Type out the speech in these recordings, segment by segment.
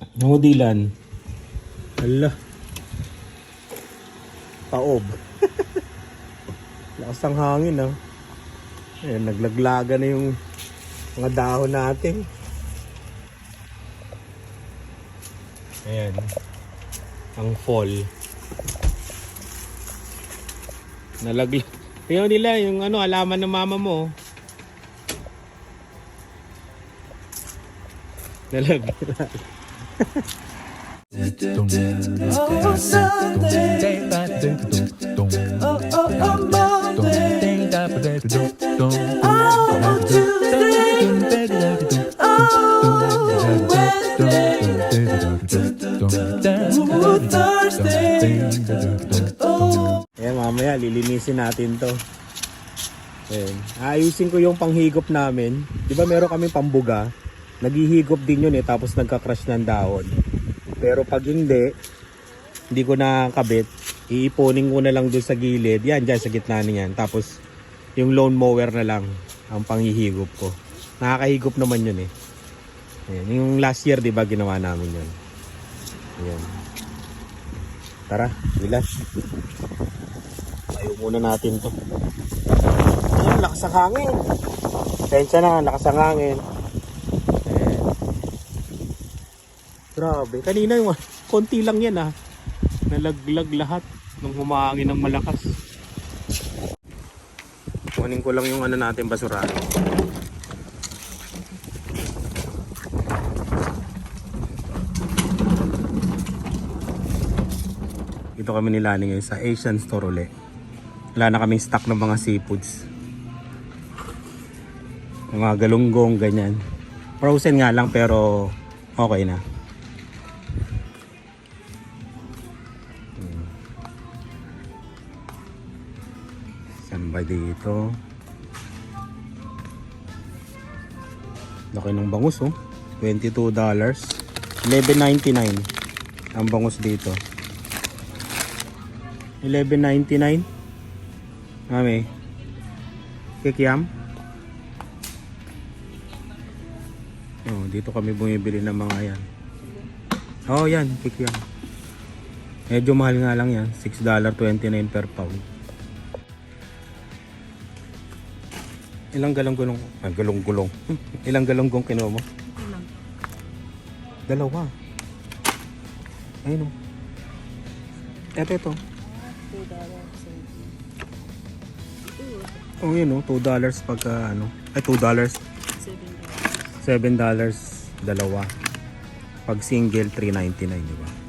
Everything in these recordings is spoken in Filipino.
Nangudilan. Hala. Paob. Lakas ng hangin ah. Ayan, naglaglaga na yung mga dahon natin. Ayan. Ang fall. Nalaglag. Tingnan nila yung ano, alaman ng mama mo. Nalaglag. Ayan, mamaya lilinisin natin to. Ayan. Ayusin ko yung panghigop namin. Di ba meron kami pambuga? Naghihigop din yun eh, tapos nagka-crush ng dahon. Pero pag hindi, hindi ko nakakabit, iipunin ko na lang dun sa gilid. Yan, dyan sa gitna niyan. Tapos, yung lawn mower na lang ang panghihigop ko. Nakakahigop naman yun eh. Ayan. Yung last year, di ba, ginawa namin yun. Ayan. Tara, bilas. Tayo muna natin to. Ayan, lakas ang hangin. Tensya na, lakas ang hangin. Ayan. Grabe. Kanina yung konti lang yan ah. Nalaglag lahat nung humangin ng malakas. Kunin ko lang yung ano natin basurahan. Dito kami nilani ngayon sa Asian Store ulit. Wala na kaming stock ng mga seafoods. Mga galunggong, ganyan. Frozen nga lang pero okay na. Dito? Laki ng bangus oh. $22. $11.99 ang bangus dito. 11.99 Mami Kikiam Oh, dito kami bumibili ng mga yan. Oh, yan, kikiam. Medyo mahal nga lang yan, $6.29 per pound. Ilang galong-gulong? Ah, galong-gulong. Ilang galonggong kinuha mo? Dalawa. Ayun oh. Eto, ito. Oh, yun oh, 2 dollars pagka ano. Ay, 2 dollars. 7 dollars dalawa. Pag single 3.99, di ba?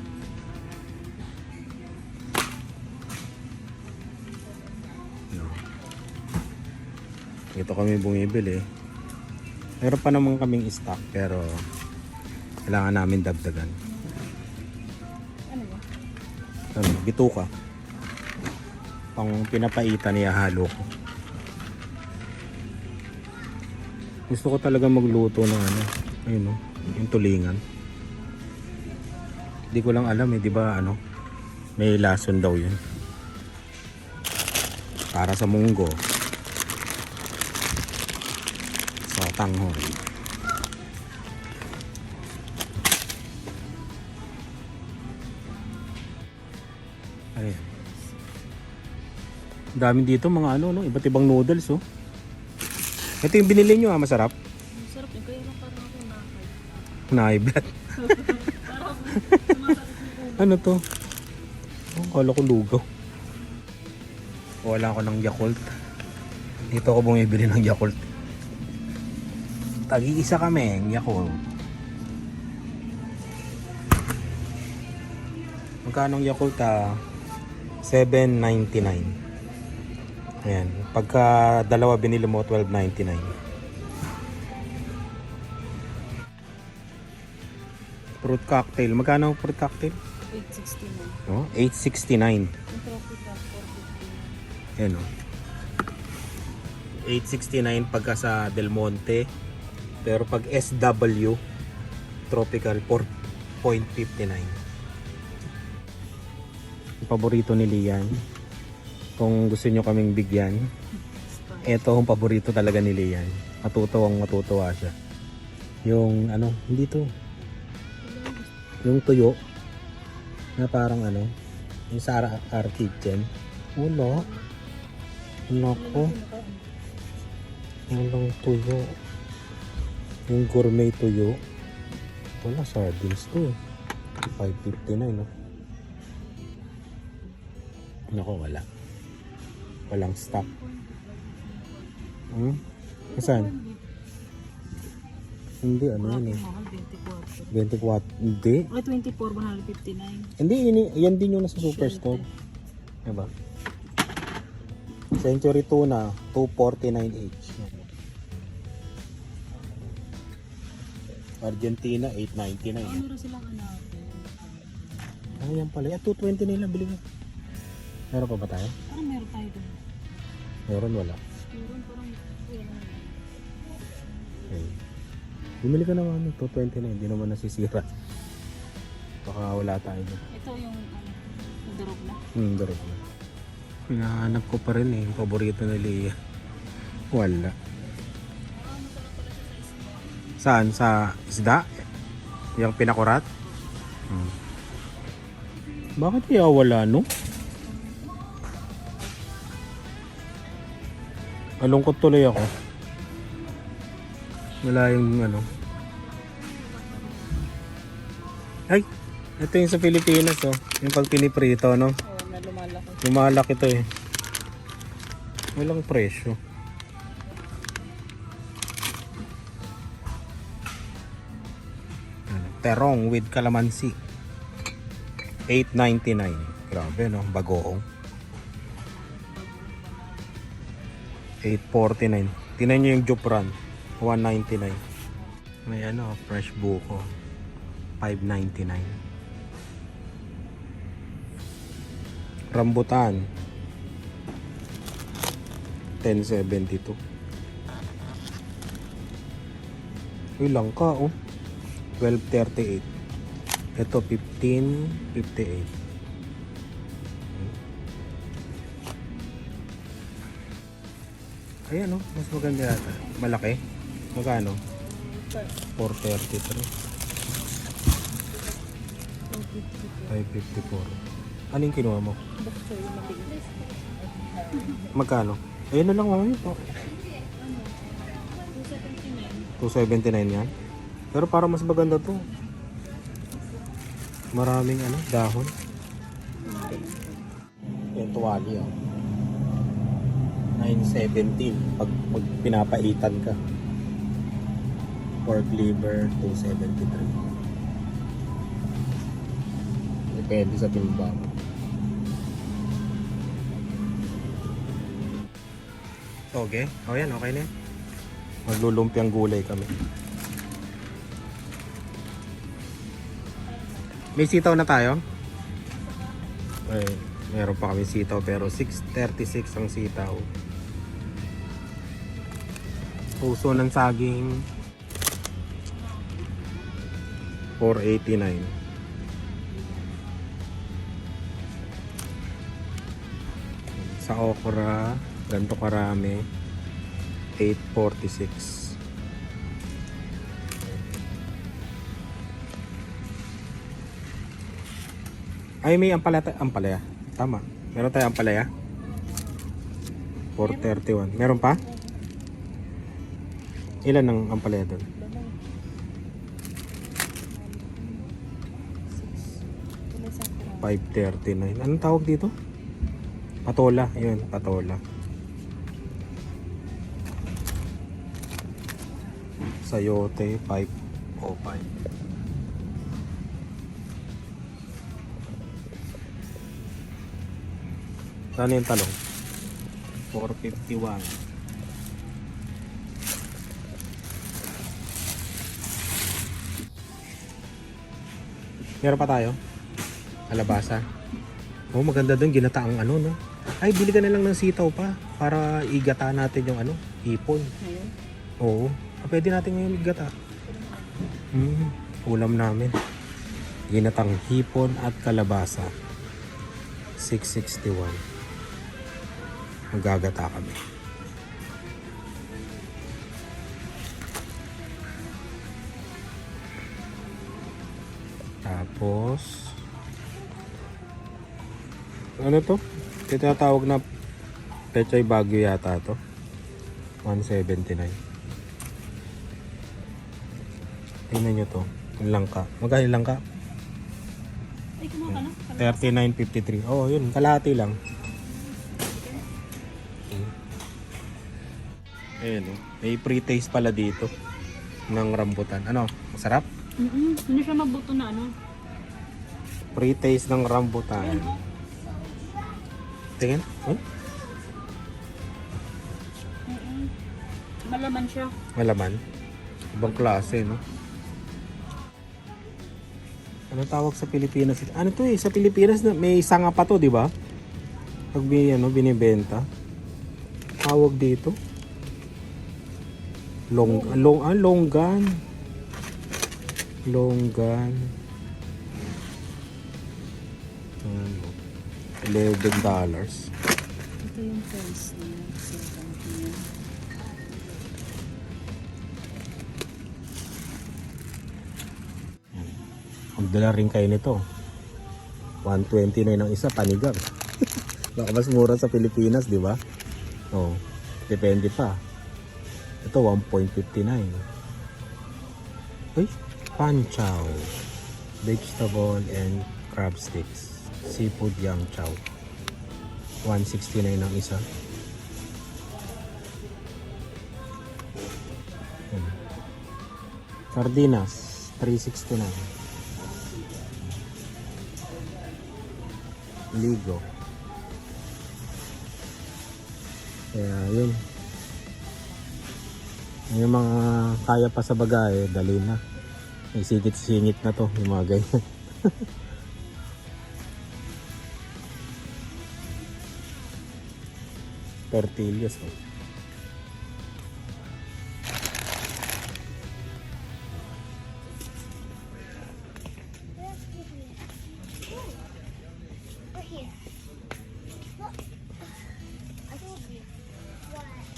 Ito kami bumibili. Meron pa naman kaming stock pero kailangan namin dagdagan. Ano ba? Ano, bituka. Pang pinapaitan niya halo ko. Gusto ko talaga magluto ng ano, ayun no, yung tulingan. Hindi ko lang alam eh, di ba ano, may lason daw yun. Para sa munggo. Tanghon. Ayan. Dami dito mga ano, no? iba't ibang noodles oh. Ito yung binili nyo ah, masarap. Ang sarap yun. Kaya lang parang ako nakay. Na high blood. ano to? Oh, kala ko lugaw. Wala ako ng Yakult. Dito ako bumibili ng Yakult. Tagi-isa kami, ng Yakult. Magkano ang Yakult ah? 7.99. Ayan. Pagka dalawa binili mo, 12.99. Fruit cocktail. Magkano ang fruit cocktail? 869. Oh, 869. Yung tropical, 450. Ayan o. 869 pagka sa Del Monte. Pero pag SW, tropical, 4.59. Yung paborito ni Lian. Kung gusto nyo kaming bigyan, ito ang paborito talaga ni Lian. Matutuwang matutuwa siya. Yung ano, hindi to. Yung tuyo. Na parang ano. Yung Sara R Kitchen. Wala. Nako. Walang tuyo. Yung gourmet tuyo. Wala, sardines to. 5.59, no? Nako, wala. Walang stock. Hmm? Saan? Hindi, ano yun eh. Mahal, 24. 24. Hindi. Ay, 24, 159. Hindi, ini, yan din yung nasa Superstore. Diba? Century Tuna, 249 each. Argentina, 899. Oh, meron silang ano. Yan pala. Ah, 220 na lang, bili mo. Meron pa ba tayo? Parang meron tayo doon. Meron, wala. Meron parang, wala. Okay. Bumili ka naman ng 220 na, hindi naman nasisira. Baka wala tayo doon. Ito yung, ano, yung durog na. Hmm, darap na. Hinahanap ko pa rin eh, yung paborito na Leah. Wala. Saan? Sa isda? Yung pinakurat? Hmm. Bakit kaya wala no? Malungkot tuloy ako. Wala yung ano. Ay! Ito yung sa Pilipinas oh. Yung pag piniprito no. Oo, lumalaki. Lumalak ito eh. Walang presyo. Terong with calamansi. 8.99. Grabe no, bagoong. 8.49. Tingnan nyo yung Jupran. 199. May ano, fresh buko. 599. Rambutan. 1072. Uy, langka oh. 1238. Ito 1558. Ayan oh, mas maganda yata. Malaki. Magkano? 433. 554. Ano yung kinuha mo? Magkano? Ayun na lang oh, ito. 279 yan. Pero para mas maganda to. Maraming ano, dahon. Yung tuwali oh. 917 pag pag pinapaitan ka. Pork liver 273. Depende sa timbang. Okay. O yan, okay na. Maglulumpiang gulay kami. May sitaw na tayo? Ay, meron pa kami sitaw pero 6.36 ang sitaw. Puso ng saging 489. Sa okra, ganito karami 846. Ay, may ampalaya. Ampalaya. Tama. Meron tayo ampalaya. 431. Meron pa? Ilan ang ampalaya doon? Sa kurang. 539. Anong tawag dito? Patola. Yun, patola. Sayote, 505. Saan yung talong? 451. Meron pa tayo? Alabasa. Oh, maganda doon ginataang ano, no? Ay, bili ka na lang ng sitaw pa para igata natin yung ano, hipon. Ngayon, Oo. Ah, Pwede natin ngayon igata. Mm, ulam namin. Ginatang hipon at kalabasa. 661. Magagata kami. Tapos, ano to? Tinatawag na Pechay Bagyo yata to. 179. Tingnan nyo to. Langka. Magkano langka? Ay, kumuha ka na. 39.53. Oh, yun. Kalahati lang. Ayan oh. May pre-taste pala dito ng rambutan. Ano? Masarap? Mm-mm. Hindi siya mabuto na ano. Pre-taste ng rambutan. Tingin? Oh, Mm-mm. Malaman siya. malaman. Ibang klase, no? Ano tawag sa Pilipinas? Ano to eh? Sa Pilipinas na may sanga pa to, di ba? Pag may, ano, binibenta. Tawag dito. Long, long, ah, longgan. Longgan. Ano? Eleven dollars. Ito yung price niya. Magdala rin kayo nito. 129 ang isa, panigang. Baka mas mura sa Pilipinas, di ba? Oh, depende pa. Ito, 1.59. Uy, panchow. Vegetable and crab sticks. Seafood yang chow. 169 ang isa. Hmm. Sardinas, 369. ligo. Kaya yun. Yung mga kaya pa sa bagay, dali na. May sigit-singit na to, yung mga ganyan. Tortillas. Oh.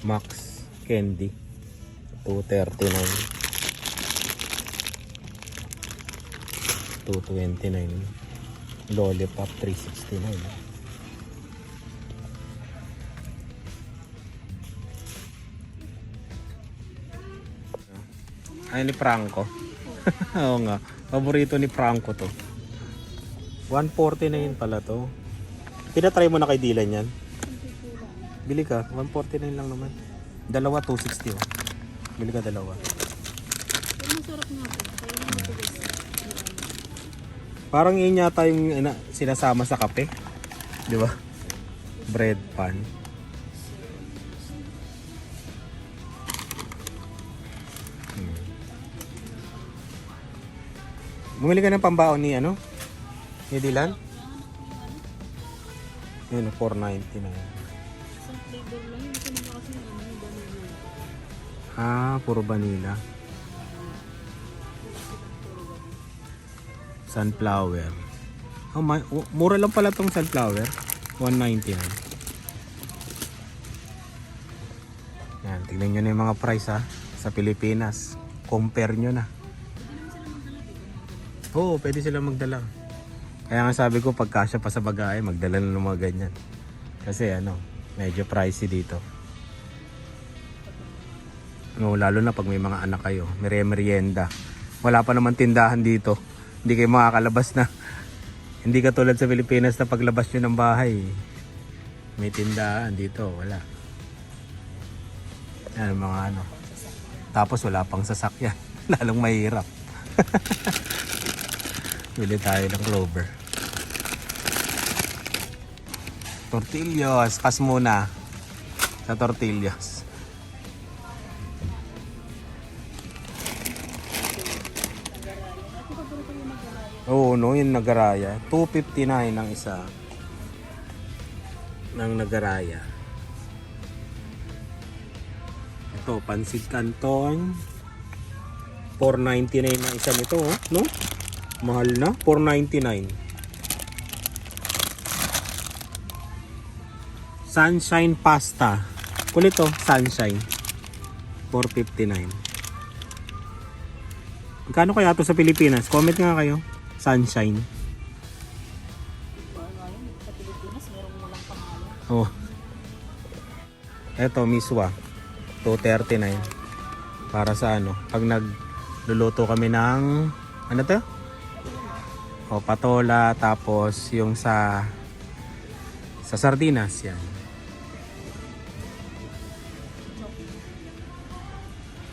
Max Candy 239 229 Lollipop 369 Ay ni Franco. Oo nga. Paborito ni Franco to. 140 na yun pala to. Pinatry mo na kay Dylan yan? Bili ka, 149 lang naman. Dalawa, 260 oh. Bili ka dalawa. Masarap nga po. Kaya. Parang yun yata yung ina, sinasama sa kape. Di ba? Bread pan. Hmm. Bumili ka ng pambaon ni ano? Ni Dylan? Yun, 490 na yun. Ah, puro vanilla. Sunflower. Oh, my, oh, mura lang pala tong sunflower. 199. Yan, tignan nyo na yung mga price ha. Sa Pilipinas. Compare nyo na. Oo, pwede sila magdala. Kaya nga sabi ko, pagkasya pa sa bagay, magdala na ng mga ganyan. Kasi ano, medyo pricey dito. No, lalo na pag may mga anak kayo, merienda. Wala pa naman tindahan dito. Hindi kayo makakalabas na. Hindi katulad sa Pilipinas na paglabas nyo ng bahay. May tindahan dito, wala. Yan mga ano. Tapos wala pang sasakyan. Lalong mahirap. Bili tayo ng clover. Tortillas. Kas muna. Sa tortillas. Oo, no, yung nagaraya. 259 ang isa. Ng nagaraya. Ito, pansit canton. 499 ang isa nito, oh, no? Mahal na, 499. Sunshine pasta. Kulit to, sunshine. 459. Magkano kaya to sa Pilipinas? Comment nga kayo. Sunshine. Sa Pilipinas, merong walang pangalan. Oh. Eto, miswa. 239. Para sa ano, pag nagluluto kami ng ano to? O patola tapos yung sa sa sardinas yan.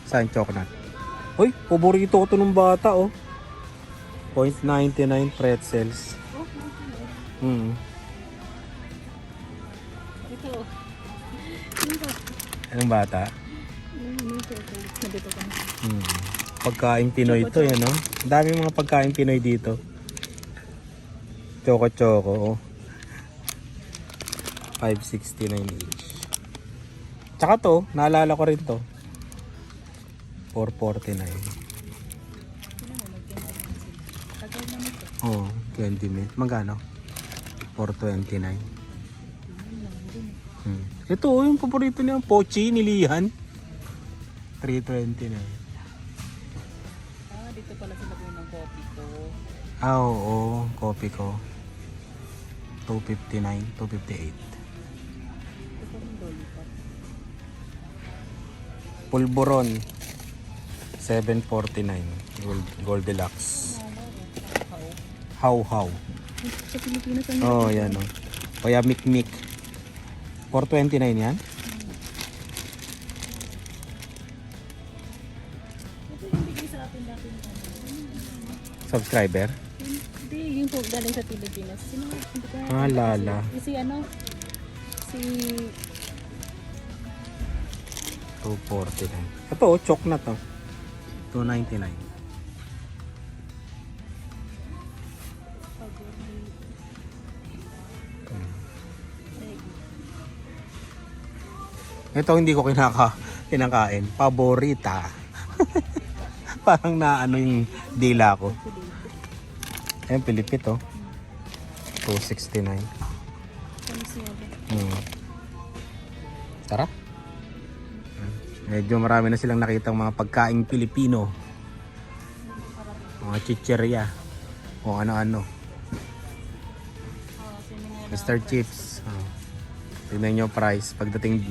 Saan chocolate? Uy, paborito ko to nung bata oh. 0.99 pretzels. Hmm. Ito. Ano? Anong bata? Ito? Nandito ka na. Hmm. Pagkain Pinoy to, yan, no? Ang dami mga pagkain Pinoy dito. Choco Choco, oh. 569 each. Tsaka to, naalala ko rin to. 449. Oh, 20 minutes. Magkano? 429. Ano lang din eh. Hmm. Ito, oh, yung paborito niya, pochi, nilihan. 329. Ah, dito pala sila po ng coffee ko. Ah, oo, copy ko. 259, 258. Ito pa rin lollipop. Pulburon 749 Gold, How? How how Sa Pilipinas, ang Oh yan oh Kaya Mikmik 429 yan Ito yung bigay sa atin dati ng ano. Subscriber Hindi, yung po galing sa Pilipinas. Sino? Hindi ka. Ah, Lala. Si, si ano? Si... 249 Ito oh chok na to 299 Ito hindi ko kinaka kinakain Paborita Parang naano yung dila ko Ayan, Pilipit oh 269 Ano siya ba? Hmm. Tara. Medyo marami na silang nakitang mga pagkaing Pilipino. Mga chicherya. O ano-ano. Mr. Chips. Oh. Tignan nyo price pagdating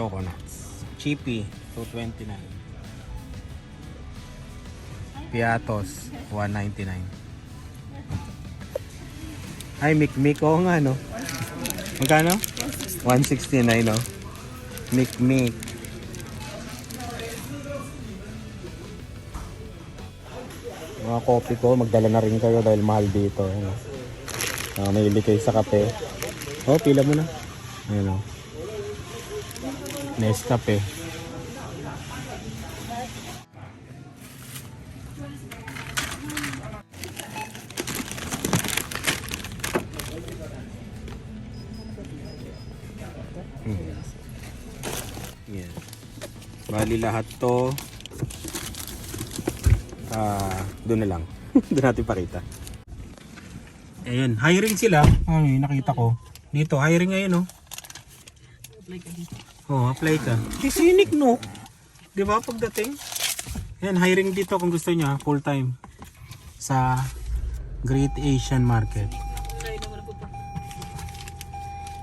di. Choconuts. Chippy. 229. Piatos. 199. Ay, Mikmik. Oo nga, no? Magkano? 169, no? Mikmik. Mga coffee ko, magdala na rin kayo dahil mahal dito. Ano? Uh, mahilig kayo sa kape. Oh, pila mo na. Ayun, oh. Nescafe. Yan. Bali lahat to ah doon na lang. doon natin pakita. Ayun, hiring sila. Ay, nakita ko. Dito, hiring ngayon, oh. Ka dito. Oh, apply ka. Di sinik, no? Di ba, pagdating? Yan, hiring dito kung gusto niya, full time. Sa Great Asian Market.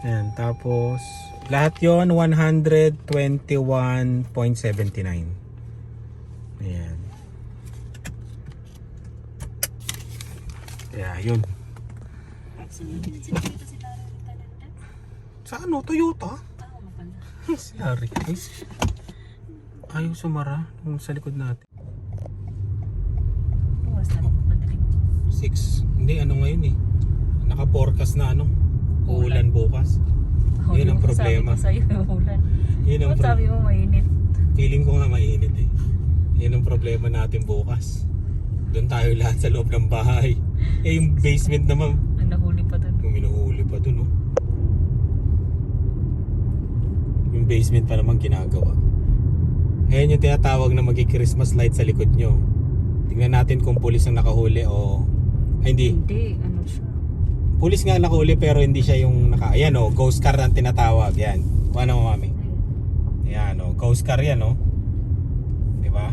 Ayan, tapos lahat yon 121.79. Ayan. Kaya yun. Sa ano? Toyota? Si Harry. Ay, si- Ayaw sumara nung sa likod natin. Oras na rin. Madaling. 6. Hindi, ano ngayon eh. Naka-forecast na ano. Uulan bukas. Yun ang problema. Sabi ko sa'yo, ulan. Yun ang sabi mo mainit? Feeling ko nga mainit eh. Yun ang problema natin bukas. Doon tayo lahat sa loob ng bahay. Eh yung basement naman, Ang nahuli pa dun. yung minuhuli pa doon oh. Yung basement pa naman ginagawa. Ayan yung tinatawag na magi-Christmas light sa likod nyo. Tingnan natin kung pulis ang nakahuli o... Ay hindi. Hindi, ano siya. Pulis nga nakahuli pero hindi siya yung naka... Ayan o, ghost car ang tinatawag. Yan. Kuha na mo mami. Ayan o, ghost car yan o. Di ba?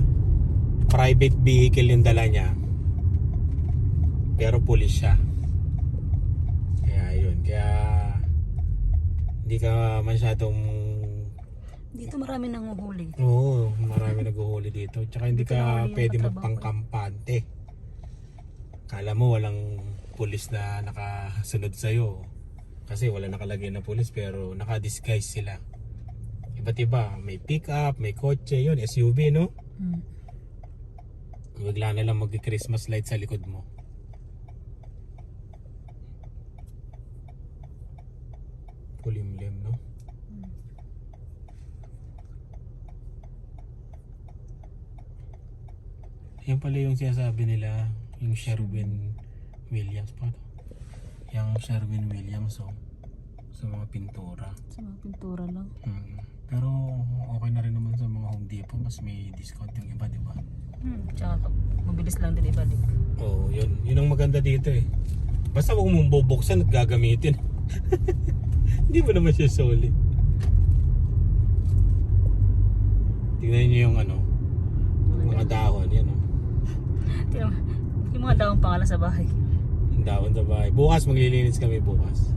private vehicle yung dala niya. Pero pulis siya. Kaya yun. Kaya hindi ka masyadong Dito marami nang uhuli. Oo, marami naghuhuli dito. Tsaka hindi Dito ka pwede magpangkampante. Kala mo walang pulis na nakasunod sa'yo. Kasi wala nakalagay na pulis pero naka-disguise sila. Iba't iba. May pick-up, may kotse. Yun, SUV, no? Hmm. Bigla na lang mag-Christmas light sa likod mo. Kulimlim, no? Yan pala yung sinasabi nila, yung Sherwin Williams pa to. Yung Sherwin Williams, oh, sa mga pintura. Sa mga pintura lang. Hmm. Pero okay na rin naman sa mga Home Depot, mas may discount yung iba, di ba? Hmm. Tsaka mabilis lang din ibalik. Oo, yun. Yun ang maganda dito eh. Basta huwag mong bubuksan at gagamitin. Hindi mo naman siya solid. Tingnan niyo yung ano, mga dahon, yan oh. Yung mga daong pangalan sa bahay. Ang dahon sa bahay. Bukas maglilinis kami bukas.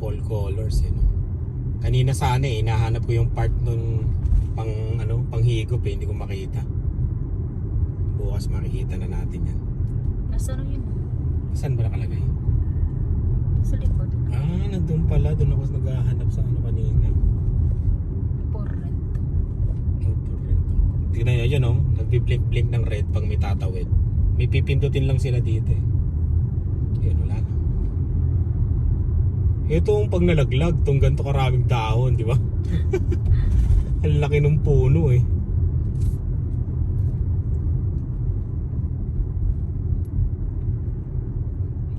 Fall colors eh no. Kanina sana eh, hinahanap ko yung part nun pang ano, panghigop eh, hindi ko makita. Bukas makikita na natin yan. Nasa ano yun? Saan ba nakalagay? Sa likod. Ah, nandun pala. Doon ako naghahanap sa ano kanina. Tingnan nyo yan oh. Nagbi-blink-blink ng red pag may tatawid. May pipindutin lang sila dito eh. Yun, wala na. Ito ang pag nalaglag, itong ganito karaming dahon, di ba? Ang laki ng puno eh.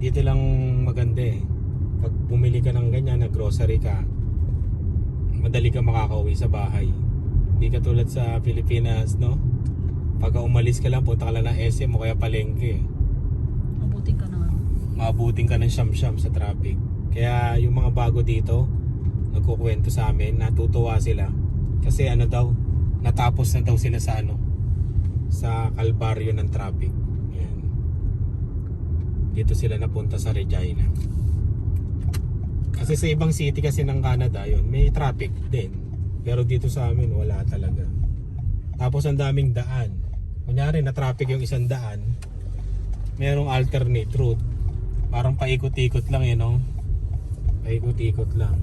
Dito lang maganda eh. Pag bumili ka ng ganyan, na grocery ka, madali ka makakauwi sa bahay. Hindi ka tulad sa Pilipinas, no? Pag umalis ka lang, punta ka lang ng SM o kaya palengke. Mabuti ka na nga. Maabuting ka ng siyam-siyam sa traffic. Kaya yung mga bago dito, nagkukwento sa amin, natutuwa sila. Kasi ano daw, natapos na daw sila sa ano, sa kalbaryo ng traffic. Yan. Dito sila napunta sa Regina. Kasi sa ibang city kasi ng Canada, yun, may traffic din. Pero dito sa amin, wala talaga. Tapos ang daming daan. Kunyari, na traffic yung isang daan, merong alternate route. Parang paikot-ikot lang yun, no? Paikot-ikot lang.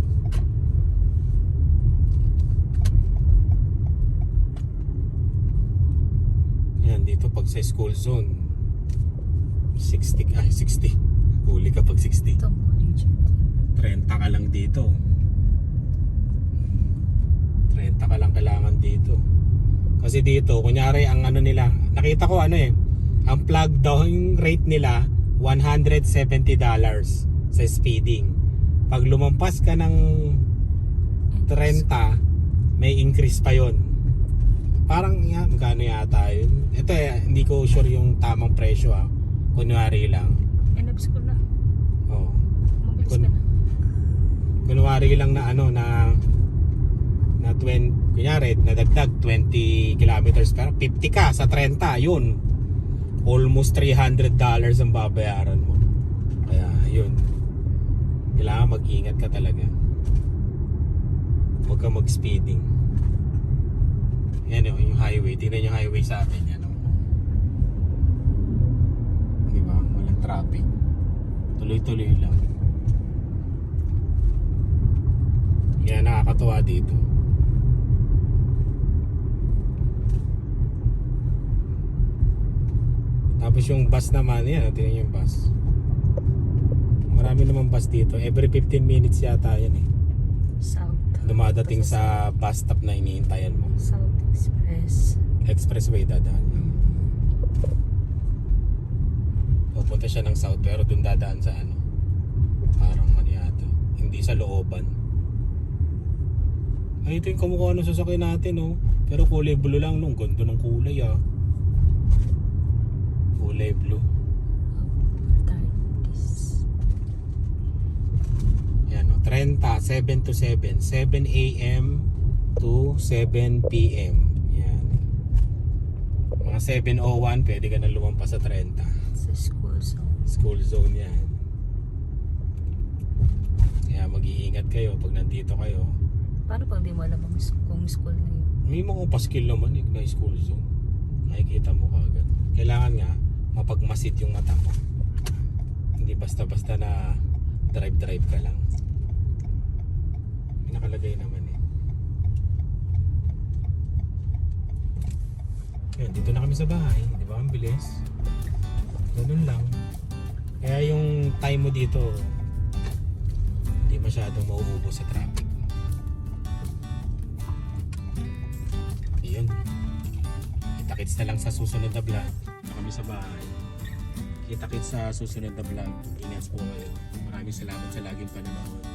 Yan, dito pag sa school zone, 60, ay 60. Huli ka pag 60. Ito, college. 30 ka lang dito. 30 ka lang kailangan dito. Kasi dito, kunyari ang ano nila, nakita ko ano eh, ang plug yung rate nila $170 sa speeding. Pag lumampas ka ng 30, may increase pa yon. Parang ya, magkano yata yun. Ito eh, hindi ko sure yung tamang presyo ah. Kunwari lang. Of school na. Oh. Mabilis Kun- ka na. kunwari lang na ano na na 20 kunyari nadagdag 20 kilometers per 50 ka sa 30 yun. Almost 300 dollars ang babayaran mo. Kaya yun. Kailangan mag-ingat ka talaga. Huwag ka mag-speeding. Yan o yung highway. Tingnan yung highway sa atin yan o di ba? Walang traffic. Tuloy-tuloy lang. Kaya nakakatuwa dito. Tapos yung bus naman, yan, tingnan yung bus. Marami naman bus dito. Every 15 minutes yata yan eh. South. Dumadating sa bus stop na iniintayan mo. South Express. Expressway dadaan. Pupunta siya ng south pero dun dadaan sa ano. Parang ano yata. Hindi sa looban. Ay, ito yung kamukha ng sasakyan natin, oh. Pero kulay blue lang, nung Ganda ng kulay, ah. Kulay blue. Yan, oh. 30, 7 to 7. 7 a.m. to 7 p.m. Yan. Mga 7.01, pwede ka na lumampas sa 30. Sa school zone. School zone yan. Kaya mag-iingat kayo pag nandito kayo. Paano pag di mo alam kung school na yun? May mga paskil naman eh, na school zone. Makikita mo kagad. Kailangan nga, mapagmasid yung mata mo. Hindi basta-basta na drive-drive ka lang. Nakalagay naman eh. Yan, dito na kami sa bahay. Di ba? Ang bilis. Ganun lang. Kaya yung time mo dito, hindi masyadong mauubos sa traffic. Iyon. Kita-kits na lang sa susunod na vlog. Kami sa bahay. Kita-kits sa susunod na vlog. Ingat po kayo. Maraming salamat sa laging panonood.